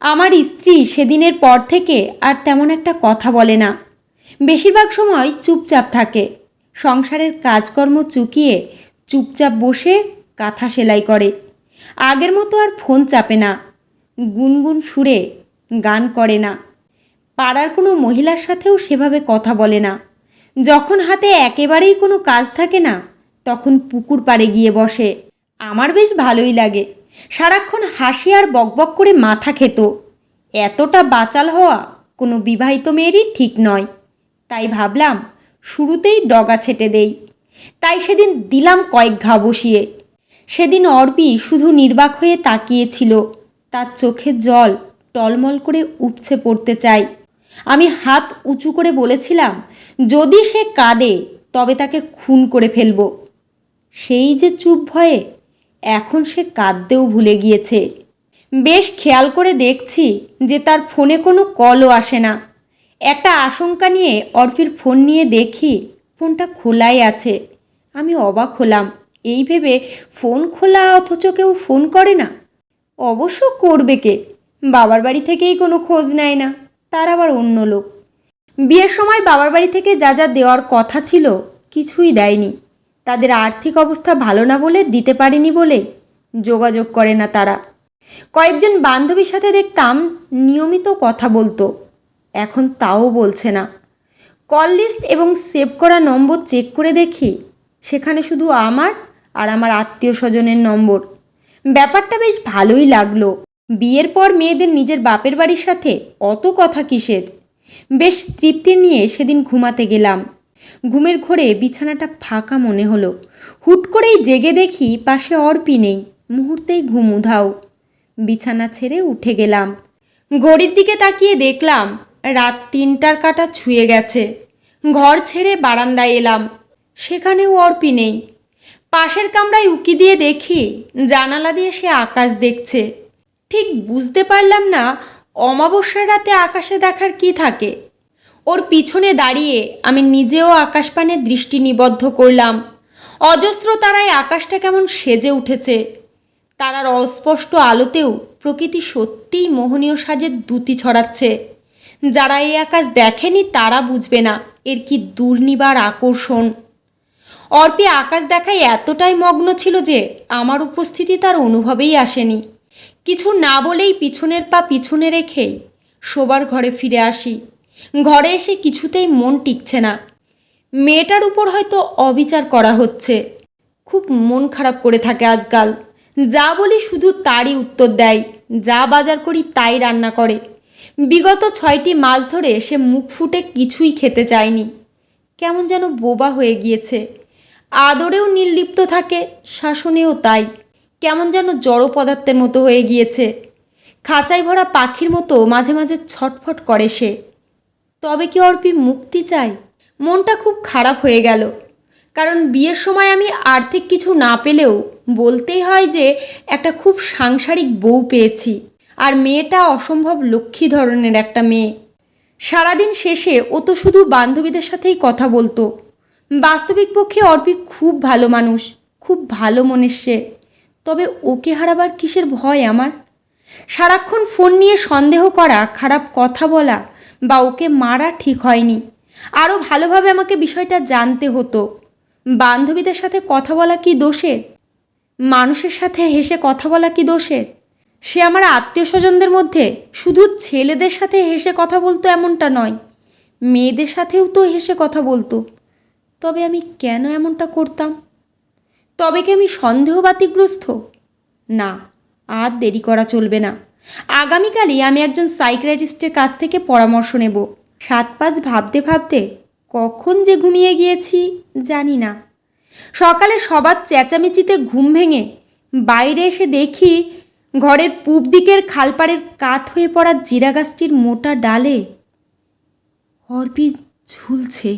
আমার স্ত্রী সেদিনের পর থেকে আর তেমন একটা কথা বলে না। বেশিরভাগ সময় চুপচাপ থাকে। সংসারের কাজকর্ম চুকিয়ে চুপচাপ বসে কাঁথা সেলাই করে। আগের মতো আর ফোন চাপে না। গুনগুন সুরে গান করে না। পাড়ার কোনো মহিলার সাথেও সেভাবে কথা বলে না। যখন হাতে একেবারেই কোনো কাজ থাকে না, তখন পুকুর পাড়ে গিয়ে বসে। আমার বেশ ভালোই লাগে। সারাক্ষণ হাসি আর বকবক করে মাথা খেত। এতটা বাচাল হওয়া কোনো বিবাহিত মেয়েরই ঠিক নয়। তাই ভাবলাম, শুরুতেই ডগা ছেটে দেই। তাই সেদিন দিলাম কয়েক ঘা বসিয়ে। সেদিন অর্পি শুধু নির্বাক হয়ে তাকিয়েছিল। তার চোখে জল টলমল করে উপছে পড়তে চাই। আমি হাত উঁচু করে বলেছিলাম, যদি সে কাঁদে, তবে তাকে খুন করে ফেলব। সেই যে চুপ ভয়ে এখন সে কাঁদতেও ভুলে গিয়েছে। বেশ খেয়াল করে দেখছি যে তার ফোনে কোনো কলও আসে না। একটা আশঙ্কা নিয়ে অর্পির ফোন নিয়ে দেখি ফোনটা খোলাই আছে। আমি অবাক হলাম, এই ভেবে ফোন খোলা অথচ কেউ ফোন করে না? অবশ্য করবে কে? বাবার বাড়ি থেকেই কোনো খোঁজ নেয় না, তার আবার অন্য লোক। বিয়ের সময় বাবার বাড়ি থেকে যা যা দেওয়ার কথা ছিল কিছুই দেয়নি। তাদের আর্থিক অবস্থা ভালো না বলে দিতে পারেনি বলে যোগাযোগ করে না তারা। কয়েকজন বান্ধবীর সাথে দেখতাম নিয়মিত কথা বলতো। এখন তাও বলছে না। কল লিস্ট এবং সেভ করা নম্বর চেক করে দেখি। সেখানে শুধু আমার আর আমার আত্মীয় স্বজনের নম্বর। ব্যাপারটা বেশ ভালোই লাগল। বিয়ের পর মেয়েদের নিজের বাপের বাড়ির সাথে অত কথা কিসের? বেশ তৃপ্তি নিয়ে সেদিন ঘুমাতে গেলাম। ঘুমের ঘোরে বিছানাটা ফাঁকা মনে হলো। হুট করেই জেগে দেখি পাশে অর্পি নেই। মুহূর্তেই ঘুম উধাও। বিছানা ছেড়ে উঠে গেলাম। ঘড়ির দিকে তাকিয়ে দেখলাম, রাত তিনটার কাটা ছুঁয়ে গেছে। ঘর ছেড়ে বারান্দায় এলাম। সেখানেও অর্পি নেই। পাশের কামরায় উকি দিয়ে দেখি, জানালা দিয়ে সে আকাশ দেখছে। ঠিক বুঝতে পারলাম না, অমাবস্যার রাতে আকাশে দেখার কি থাকে। ওর পিছনে দাঁড়িয়ে আমি নিজেও আকাশপানে দৃষ্টি নিবদ্ধ করলাম। অজস্র তারায় আকাশটা কেমন সেজে উঠেছে। তারার অস্পষ্ট আলোতেও প্রকৃতি সত্যিই মোহনীয় সাজের দ্যুতি ছড়াচ্ছে। যারা এই আকাশ দেখেনি তারা বুঝবে না এর কি দুর্নিবার আকর্ষণ। অর্পি আকাশ দেখায় এতটাই মগ্ন ছিল যে আমার উপস্থিতি তার অনুভবেই আসেনি। কিছু না বলেই পিছনের পা পিছনে রেখেই শোবার ঘরে ফিরে আসি। ঘরে এসে কিছুতেই মন টিকছে না। মেয়েটার উপর হয়তো অবিচার করা হচ্ছে। খুব মন খারাপ করে থাকে আজকাল। যা বলি শুধু তারই উত্তর দেয়। যা বাজার করি তাই রান্না করে। বিগত ছয়টি মাস ধরে সে মুখ ফুটে কিছুই খেতে চায়নি। কেমন যেন বোবা হয়ে গিয়েছে। আদরেও নির্লিপ্ত থাকে, শাসনেও তাই। কেমন যেন জড় পদার্থের মতো হয়ে গিয়েছে। খাঁচায় ভরা পাখির মতো মাঝে মাঝে ছটফট করে সে। তবে কি অর্পি মুক্তি চাই মনটা খুব খারাপ হয়ে গেল। কারণ বিয়ের সময় আমি আর্থিক কিছু না পেলেও বলতেই হয় যে একটা খুব সাংসারিক বউ পেয়েছি। আর মেয়েটা অসম্ভব লক্ষ্মী ধরনের একটা মেয়ে। সারাদিন শেষে ও তো শুধু বান্ধবীদের সাথেই কথা বলতো। বাস্তবিক পক্ষে অর্পি খুব ভালো মানুষ, খুব ভালো মনের সে তবে ওকে হারাবার কিসের ভয় আমার? সারাক্ষণ ফোন নিয়ে সন্দেহ করা, খারাপ কথা বলা বা ওকে মারা ঠিক হয়নি। আরও ভালোভাবে আমাকে বিষয়টা জানতে হতো। বান্ধবীদের সাথে কথা বলা কি দোষের? মানুষের সাথে হেসে কথা বলা কি দোষের? সে আমার আত্মীয় স্বজনদের মধ্যে শুধু ছেলেদের সাথে হেসে কথা বলতো এমনটা নয়, মেয়েদের সাথেও তো হেসে কথা বলতো। তবে আমি কেন এমনটা করতাম? তবে কি আমি সন্দেহবাতিগ্রস্ত? না। আর দেরি করা চলবে না। আগামীকালই আমি একজন সাইকিয়াট্রিস্টের কাছ থেকে পরামর্শ নেব। সাত পাঁচ ভাবতে ভাবতে কখন যে ঘুমিয়ে গিয়েছি জানি না। সকালে সবার চেঁচামেচিতে ঘুম ভেঙে বাইরে এসে দেখি ঘরের পূব দিকের খালপাড়ের কাত হয়ে পড়া জিরা গাছটির মোটা ডালে অর্পি ঝুলছে।